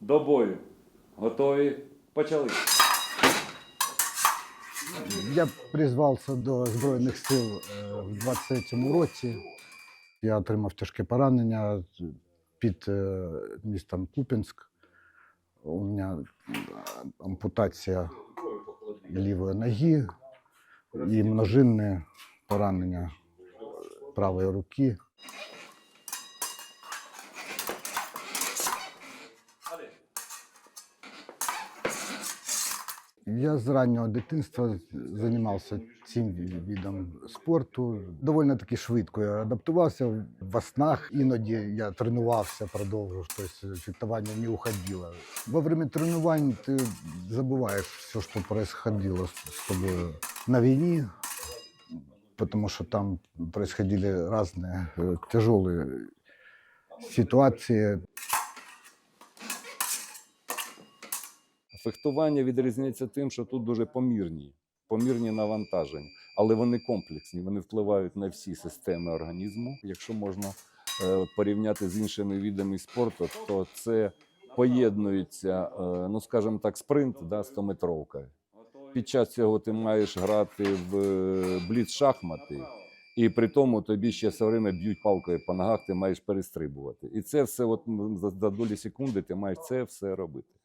До бою. Готові? Почали. Я призвався до Збройних сил е, в 23-му році. Я отримав тяжке поранення під е, містом Купінськ. У мене е, ампутація лівої ноги і множинне поранення правої руки. Я з раннього дитинства займався цим видом спорту. Доволі таки швидко я адаптувався в снах. Іноді я тренувався, продовжував, тобто фехтування не уходило. Во время тренувань ти забуваєш все, що происходило з тобою на війні, тому що там происходили різні е, тяжелі ситуації. Фехтування відрізняється тим, що тут дуже помірні, помірні навантаження, але вони комплексні, вони впливають на всі системи організму. Якщо можна е, порівняти з іншими видами спорту, то це поєднується, е, ну скажімо так, спринт да, 100-метровка. Під час цього ти маєш грати в е, бліц-шахмати, і при тому тобі ще все время б'ють палкою по ногах, ти маєш перестрибувати. І це все, от за, за долі секунди, ти маєш це все робити.